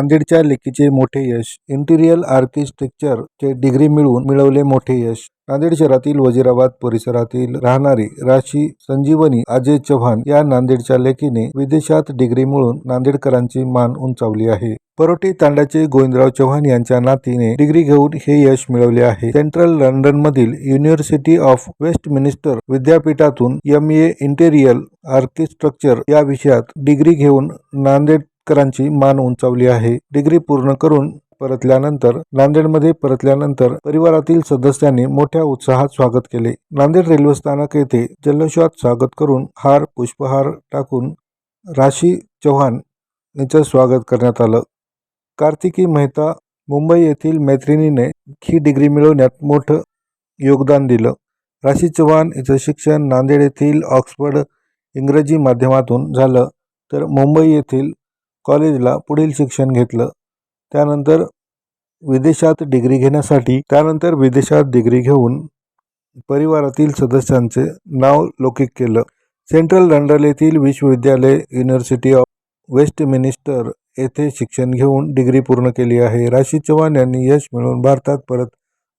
नांदेडच्या लेकीचे मोठे यश इंटिरियल आर्किटेक्चर चे डिग्री मिळवून मिळवले मोठे यश. नांदेड शहरातील वजिराबाद परिसरातील राहणारी राशी संजीवनी अजय चव्हाण या नांदेडच्या लेकीने विदेशात डिग्री मिळून नांदेडकरांची मान उंचावली आहे. परोटी तांडाचे गोविंदराव चव्हाण यांच्या नातीने डिग्री घेऊन हे यश मिळवले आहे. सेंट्रल लंडन मधील युनिव्हर्सिटी ऑफ वेस्टमिनिस्टर विद्यापीठातून एम ए इंटेरियल आर्किटेक्चर या विषयात डिग्री घेऊन नांदेड शेतकऱ्यांची मान उंचावली आहे. डिग्री पूर्ण करून परतल्यानंतर नांदेडमध्ये परतल्यानंतर परिवारातील सदस्यांनी मोठ्या उत्साहात स्वागत केले. नांदेड रेल्वे स्थानक येथे जल्लोषात स्वागत करून हार पुष्पहार टाकून राशी चव्हाण यांचं स्वागत करण्यात आलं. कार्तिकी मेहता मुंबई येथील मैत्रिणीने ही डिग्री मिळवण्यात मोठं योगदान दिलं. राशी चव्हाण हिचं शिक्षण नांदेड येथील ऑक्सफर्ड इंग्रजी माध्यमातून झालं. तर मुंबई येथील कॉलेजला पुढील शिक्षण घेतलं. त्यानंतर विदेशात डिग्री घेण्यासाठी त्यानंतर विदेशात डिग्री घेऊन परिवारातील सदस्यांचे नाव लौकिक केलं. सेंट्रल लंडन येथील विश्वविद्यालय युनिव्हर्सिटी ऑफ वेस्ट मिनिस्टर येथे शिक्षण घेऊन डिग्री पूर्ण केली आहे. राशी चव्हाण यांनी यश मिळवून भारतात परत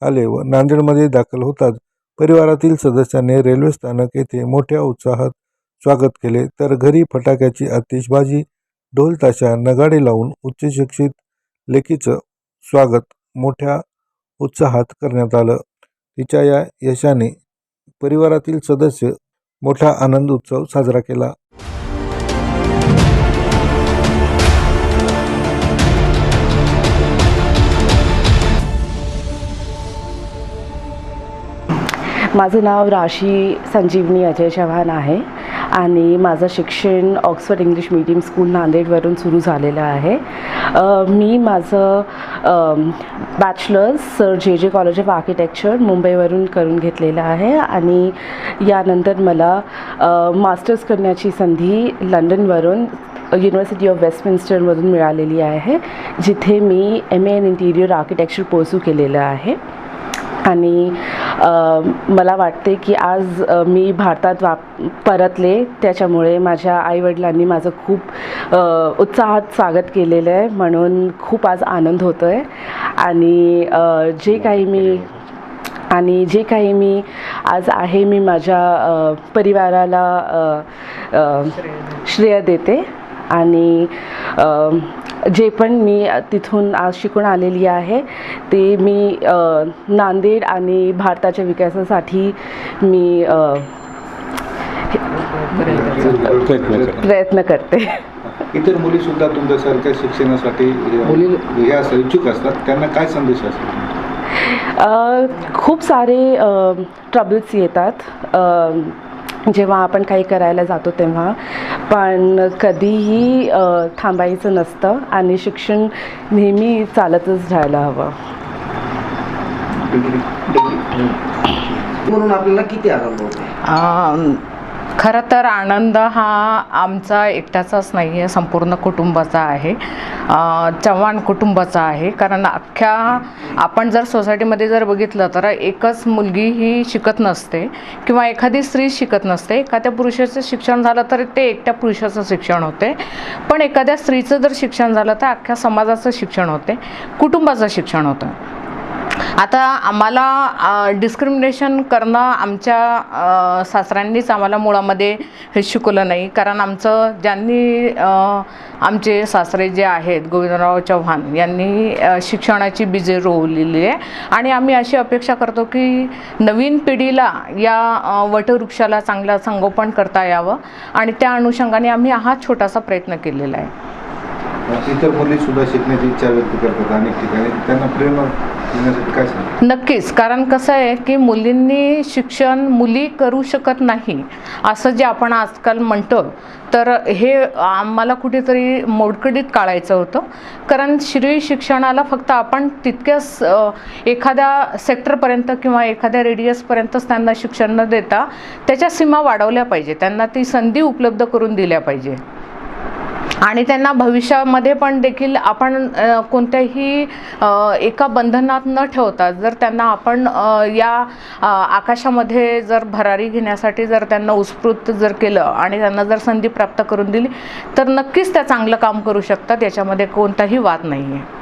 आले व नांदेडमध्ये दाखल होताच परिवारातील सदस्यांनी रेल्वे स्थानक येथे मोठ्या उत्साहात स्वागत केले. तर घरी फटाक्याची आतिषबाजी ढोल ताशा नगाडे लावून उच्चशिक्षित लेखीचं लेकीचं स्वागत मोठ्या उत्साहात करण्यात आलं. तिच्या या यशाने परिवारातील सदस्य मोठा आनंद उत्सव साजरा केला. माझं नाव राशी संजीवनी अजय चव्हाण आहे. आणि माझं शिक्षण ऑक्सफर्ड इंग्लिश मीडियम स्कूल नांदेडवरून सुरू झालेलं आहे. मी माझं बॅचलर्स सर जे जे कॉलेज ऑफ आर्किटेक्चर मुंबईवरून करून घेतलेलं आहे आणि यानंतर मला मास्टर्स करण्याची संधी लंडनवरून युनिव्हर्सिटी ऑफ वेस्टमिन्स्टरमधून मिळालेली आहे जिथे मी M A in interior architecture pursue केलेलं आहे. आणि मला वाटते की आज मी भारतात वा परतले. त्याच्यामुळे माझ्या आईवडिलांनी माझं खूप उत्साहात स्वागत केलेलं आहे. म्हणून खूप आज आनंद होतो आहे आणि जे काही मी आणि जे काही मी आज आहे मी माझ्या परिवाराला श्रेय देते. आणि जे पण मी तिथून आज शिकून आलेली आहे ते मी नांदेड आणि भारताच्या विकासासाठी मी प्रयत्न करते. इतर मुली सुद्धा तुमच्यासारख्या शिक्षणासाठी मुली या इच्छुक असतात. त्यांना काय संदेश असेल? खूप सारे ट्रबल्स येतात. जेव्हा आपण काही करायला जातो तेव्हा. पण कधीही अ, थांबायचं नसतं आणि शिक्षण नेहमी चालतच राहायला हवं. म्हणून आपल्याला किती आनंद होतो? अं, खरं तर आनंद हा आमचा एकट्याचाच नाही आहे संपूर्ण कुटुंबाचा आहे. चव्हाण कुटुंबाचा आहे. कारण अख्ख्या आपण जर सोसायटीमध्ये जर बघितलं तर एकच मुलगी ही शिकत नसते किंवा एखादी स्त्री शिकत नसते. एखाद्या पुरुषाचं शिक्षण झालं तर ते एकट्या पुरुषाचं शिक्षण होते. पण एखाद्या स्त्रीचं जर शिक्षण झालं तर अख्ख्या समाजाचं शिक्षण होते. कुटुंबाचं शिक्षण होतं. आता आम्हाला डिस्क्रिमिनेशन करणं आमच्या सासऱ्यांनीच आम्हाला मुळामध्ये हे शिकवलं नाही. कारण आमचं ज्यांनी आमचे सासरे जे आहेत गोविंदराव चव्हाण यांनी शिक्षणाची बीजे रोवलेली आहे. आणि आम्ही अशी अपेक्षा करतो की नवीन पिढीला या वटवृक्षाला चांगलं संगोपन करता यावं. आणि त्या अनुषंगाने आम्ही हा छोटासा प्रयत्न केलेला आहे. इतर मुली सुद्धा शिकण्याची इच्छा व्यक्त करतात अनेक ठिकाणी. त्यांना प्रेम देण्यासाठी काय नक्कीच. कारण कसं आहे की मुलींनी शिक्षण मुली करू शकत नाही असं जे आपण आजकाल म्हणतो तर हे आम्हाला कुठेतरी मोडकडीत काढायचं होतं. कारण श्री शिक्षणाला फक्त आपण तितक्याच एखाद्या सेक्टरपर्यंत किंवा एखाद्या रेडियसपर्यंतच त्यांना शिक्षण न देता त्याच्या सीमा वाढवल्या पाहिजे. त्यांना ती संधी उपलब्ध करून दिल्या पाहिजे. आणि त्यांना भविष्यामध्ये पण देखील आपण कोणत्याही एका बंधनात न ठेवता जर त्यांना आपण या आकाशामध्ये जर भरारी घेण्यासाठी जर त्यांना उत्स्फूर्त जर केलं आणि त्यांना जर संधी प्राप्त करून दिली तर नक्कीच त्या चांगलं काम करू शकतात. याच्यामध्ये कोणताही वाद नाही आहे